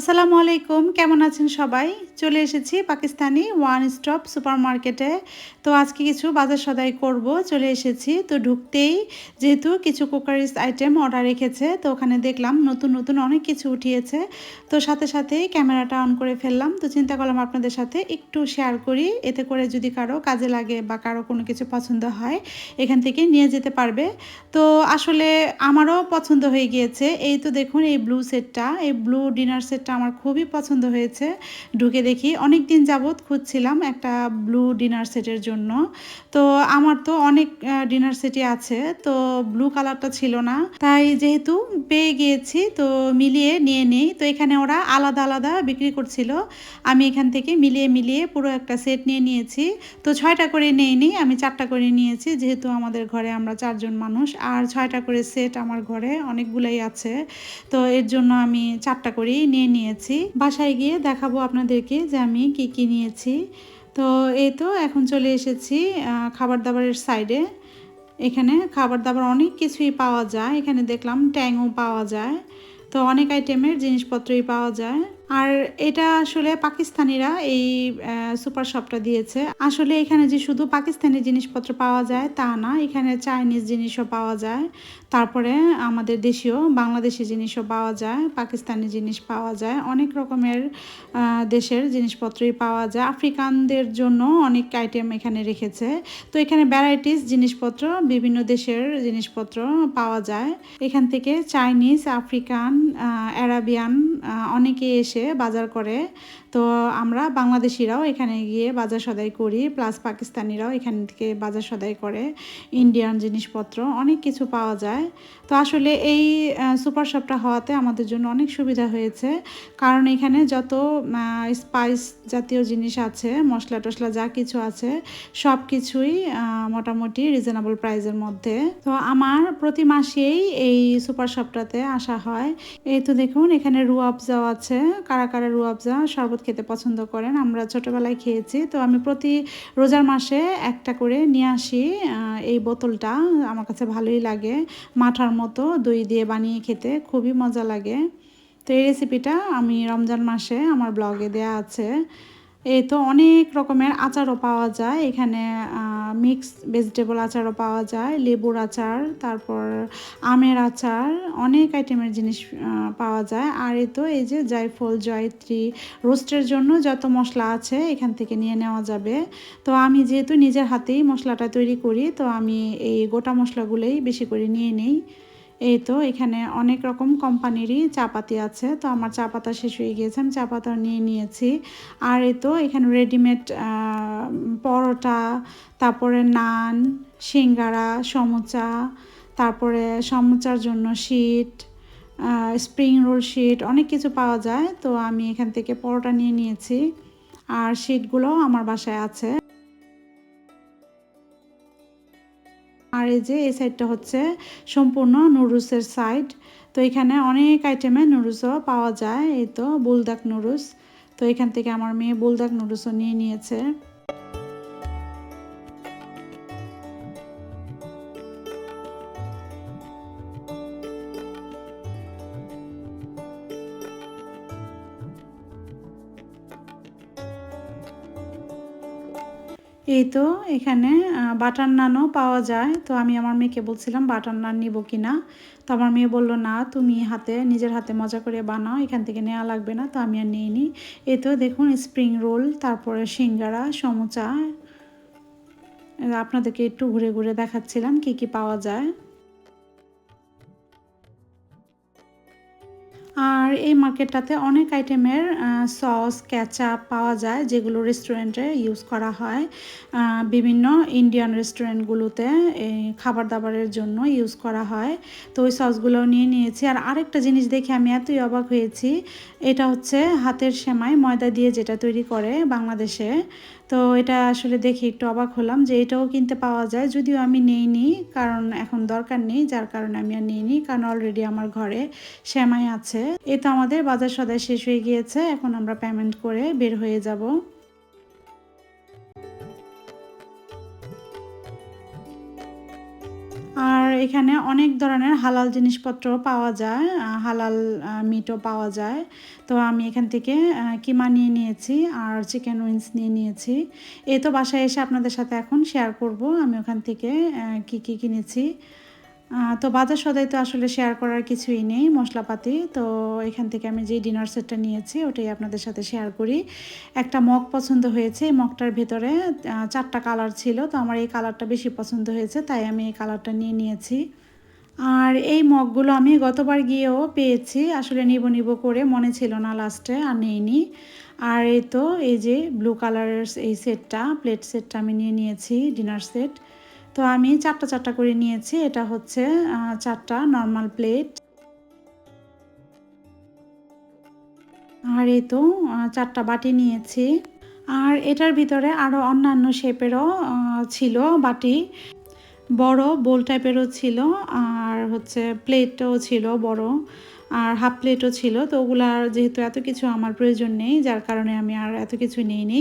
আসসালামু আলাইকুম, কেমন আছেন সবাই? চলে এসেছি পাকিস্তানি ওয়ান স্টপ সুপার মার্কেটে তো আজকে কিছু বাজার সদাই করব, চলে এসেছি। তো ঢুকতেই যেহেতু কিছু কুকারিস আইটেম অর্ডার রেখেছে, তো ওখানে দেখলাম নতুন নতুন অনেক কিছু উঠিয়েছে। তো সাথে সাথেই ক্যামেরাটা অন করে ফেললাম। তো চিন্তা করলাম আপনাদের সাথে একটু শেয়ার করি, এতে করে যদি কারও কাজে লাগে বা কারও কোনো কিছু পছন্দ হয়, এখান থেকে নিয়ে যেতে পারবে। তো আসলে আমারও পছন্দ হয়ে গিয়েছে। এই তো দেখুন, এই ব্লু সেটটা এই ব্লু ডিনার সেটটা আমার খুবই পছন্দ হয়েছে। ঢুকে দেখি অনেক দিন যাবৎ খুঁজছিলাম একটা ব্লু ডিনার সেটের জন্য। তো আমার তো অনেক ডিনার সেটই আছে, তো ব্লু কালারটা ছিল না। তাই যেহেতু পেয়ে গিয়েছি, তো মিলিয়ে নিয়ে নেই। তো এখানে ওরা আলাদা আলাদা বিক্রি করছিল। আমি এখান থেকে মিলিয়ে মিলিয়ে পুরো একটা সেট নিয়ে নিয়েছি। তো ছয়টা করে নিইনি, আমি চারটা করে নিয়েছি। যেহেতু আমাদের ঘরে আমরা চারজন মানুষ, আর ছয়টা করে সেট আমার ঘরে অনেকগুলোই আছে। তো এর জন্য আমি চারটা করেই নিয়ে নিয়েছি। বাসায় গিয়ে দেখাবো আপনাদেরকে যে আমি কি কি নিয়েছি। তো এই তো এখন চলে এসেছি খাবার দাবারের সাইডে এখানে খাবার দাবার অনেক কিছুই পাওয়া যায়। এখানে দেখলাম ট্যাংও পাওয়া যায়। তো অনেক আইটেমের জিনিসপত্রই পাওয়া যায়। আর এটা আসলে পাকিস্তানিরা এই সুপার শপটা দিয়েছে। আসলে এখানে যে শুধু পাকিস্তানি জিনিসপত্র পাওয়া যায় তা না, এখানে চাইনিজ জিনিসও পাওয়া যায়। তারপরে আমাদের দেশীয়, বাংলাদেশি জিনিসও পাওয়া যায়, পাকিস্তানি জিনিস পাওয়া যায়, অনেক রকমের দেশের জিনিসপত্রই পাওয়া যায়। আফ্রিকানদের জন্য অনেক আইটেম এখানে রেখেছে। তো এখানে ভ্যারাইটিস জিনিসপত্র, বিভিন্ন দেশের জিনিসপত্র পাওয়া যায়। এখান থেকে চাইনিজ, আফ্রিকান অ্যারাবিয়ান অনেকে এসে বাজার করে। তো আমরা বাংলাদেশিরাও এখানে গিয়ে বাজার সদাই করি, প্লাস পাকিস্তানিরাও এখান থেকে বাজার সদাই করে। ইন্ডিয়ান জিনিসপত্র, অনেক কিছু পাওয়া যায়। তো আসলে এই সুপার শপটা হওয়াতে আমাদের জন্য অনেক সুবিধা হয়েছে। কারণ এখানে যত স্পাইস জাতীয় জিনিস আছে, মশলা টশলা যা কিছু আছে সব কিছুই মোটামুটি রিজনেবল প্রাইসের মধ্যে। তো আমার প্রতি মাসেই এই সুপার শপটাতে আসা হয়। এই তো দেখুন, এখানে রুয়াবজাও আছে। কারা কারা রুয়াবজা শরবত খেতে পছন্দ করেন, আমরা ছোটোবেলায় খেয়েছি। তো আমি প্রতি রোজার মাসে একটা করে নিয়ে আসি এই বোতলটা। আমার কাছে ভালোই লাগে, মাঠার মতো দই দিয়ে বানিয়ে খেতে খুবই মজা লাগে। তো এই রেসিপিটা আমি রমজান মাসে আমার ব্লগে দেয়া আছে। এই তো অনেক রকমের আচারও পাওয়া যায়। এখানে মিক্স ভেজিটেবল আচারও পাওয়া যায়, লেবুর আচার, তারপর আমের আচার, অনেক আইটেমের জিনিস পাওয়া যায়। আর এই তো এই যে জায়ফল, জয়ত্রী রোস্টের জন্য যত মশলা আছে এখান থেকে নিয়ে নেওয়া যাবে। তো আমি যেহেতু নিজের হাতেই মশলাটা তৈরি করি, তো আমি এই গোটা মশলাগুলোই বেশি করে নিয়ে নিই। এই তো এখানে অনেক রকম কোম্পানিরই চা পাতি আছে। তো আমার চা পাতা শেষ হয়ে গিয়েছে, আমি চা পাতা নিয়ে নিয়েছি। আর এই তো এখানে রেডিমেড পরোটা, তারপরে নান, সিঙ্গারা, সমুচা, তারপরে সমুচার জন্য শিট স্প্রিং রোল শিট অনেক কিছু পাওয়া যায়। তো আমি এখান থেকে পরোটা নিয়ে নিয়েছি। আর শিটগুলো আমার বাসায় আছে। আর এই যে, এই সাইডটা হচ্ছে সম্পূর্ণ নুডলসের সাইড তো এখানে অনেক আইটেমে নুডলসও পাওয়া যায়, এই তো, বুলদাক নুডলস। তো এখান থেকে আমার মেয়ে বুলদাক নুডলসও নিয়ে নিয়েছে। এই তো এখানে বাটার নানও পাওয়া যায়। তো আমি আমার মেয়েকে বলছিলাম, বাটার নান নিব কি না? তো আমার মেয়ে বলল, না, তুমি হাতে, নিজের হাতে মজা করে বানাও, এখান থেকে নেওয়া লাগবে না, তো আমি আর নিইনি এই তো দেখুন স্প্রিং রোল তারপরে সিঙ্গারা, সমুচা। আপনাদেরকে একটু ঘুরে ঘুরে দেখাচ্ছিলাম, কি কি পাওয়া যায়। আর এই মার্কেটটাতে অনেক আইটেমের সস ক্যাচাপ পাওয়া যায়, যেগুলো রেস্টুরেন্টে ইউজ করা হয়। বিভিন্ন ইন্ডিয়ান রেস্টুরেন্টগুলোতে এই খাবার দাবারের জন্য ইউজ করা হয়। তো ওই সসগুলোও নিয়ে নিয়েছি। আর আরেকটা জিনিস দেখে আমি এতই অবাক হয়েছি, এটা হচ্ছে হাতের সেমাই ময়দা দিয়ে যেটা তৈরি করে বাংলাদেশে। তো এটা আসলে দেখে একটু অবাক হলাম যে এটাও কিনতে পাওয়া যায়। যদিও আমি নিইনি, কারণ এখন দরকার নেই, যার কারণে আমি আর নিইনি, কারণ অলরেডি আমার ঘরে শ্যামাই আছে। এ তো আমাদের বাজার সদায় শেষ হয়ে গিয়েছে, এখন আমরা পেমেন্ট করে বের হয়ে যাব। আর এখানে অনেক ধরনের হালাল জিনিসপত্র পাওয়া যায় হালাল মিটও পাওয়া যায়। তো আমি এখান থেকে কিমা নিয়ে নিয়েছি আর চিকেন উইংস নিয়ে নিয়েছি। এ তো বাসায় এসে আপনাদের সাথে এখন শেয়ার করব। আমি ওখান থেকে কি কি কিনেছি। তো বাজার সদাই তো আসলে শেয়ার করার কিছুই নেই, মশলাপাতি। তো এখান থেকে আমি যে ডিনার সেটটা নিয়েছি, ওটাই আপনাদের সাথে শেয়ার করি। একটা মগ পছন্দ হয়েছে, এই মগটার ভেতরে চারটা কালার ছিল, তো আমার এই কালারটা বেশি পছন্দ হয়েছে, তাই আমি এই কালারটা নিয়ে নিয়েছি। আর এই মগগুলো আমি গতবার গিয়েও পেয়েছি, আসলে নিব নিব করে, মনে ছিল না লাস্টে আর নেইনি। আর এই তো, এই যে ব্লু কালারের এই সেটটা প্লেট সেটটা আমি নিয়ে নিয়েছি ডিনার সেট তো আমি চারটা চারটা করে নিয়েছি। এটা হচ্ছে চারটা নর্মাল প্লেট আর এই তো চারটা বাটি নিয়েছি। আর এটার ভিতরে আরও অন্যান্য শেপেরও ছিল বাটি। বড় বোল টাইপেরও ছিল, আর হচ্ছে প্লেটও ছিল বড়, আর হাফ প্লেটও ছিল। তো ওগুলার যেহেতু এত কিছু আমার প্রয়োজন নেই, যার কারণে আমি আর এত কিছু নিই নি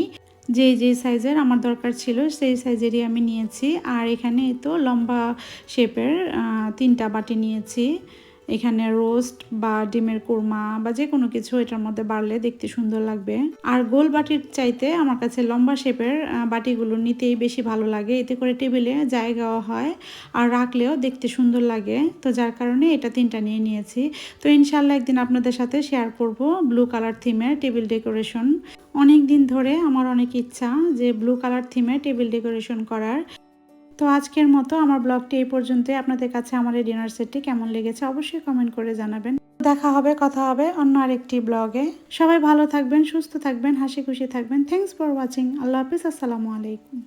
যে যে সাইজের আমার দরকার ছিল, সেই সাইজেরই আমি নিয়েছি। আর এখানে তো লম্বা শেপের তিনটা বাটি নিয়েছি। এখানে রোস্ট বা ডিমের কোরমা বা যে কোনো কিছু এটার মধ্যে বাড়লে দেখতে সুন্দর লাগবে। আর গোল বাটির চাইতে আমার কাছে লম্বা শেপের বাটিগুলো নিতেই বেশি ভালো লাগে। এতে করে টেবিলে জায়গাও হয় আর রাখলেও দেখতে সুন্দর লাগে। তো যার কারণে এটা তিনটা নিয়ে নিয়েছি। তো ইনশাল্লাহ একদিন আপনাদের সাথে শেয়ার করব ব্লু কালার থিমের টেবিল ডেকোরেশন। অনেক দিন ধরে আমার অনেক ইচ্ছা যে ব্লু কালার থিমে টেবিল ডেকোরেশন করার। তো আজকের মতো আমার ব্লগটি এই পর্যন্তই। আপনাদের কাছে আমার এই ডিনার সেটটি কেমন লেগেছে অবশ্যই কমেন্ট করে জানাবেন। দেখা হবে, কথা হবে অন্য আরেকটি ব্লগে সবাই ভালো থাকবেন, সুস্থ থাকবেন, হাসি খুশি থাকবেন। থ্যাংকস ফর ওয়াচিং আল্লাহ হাফিজ, আসসালামু আলাইকুম।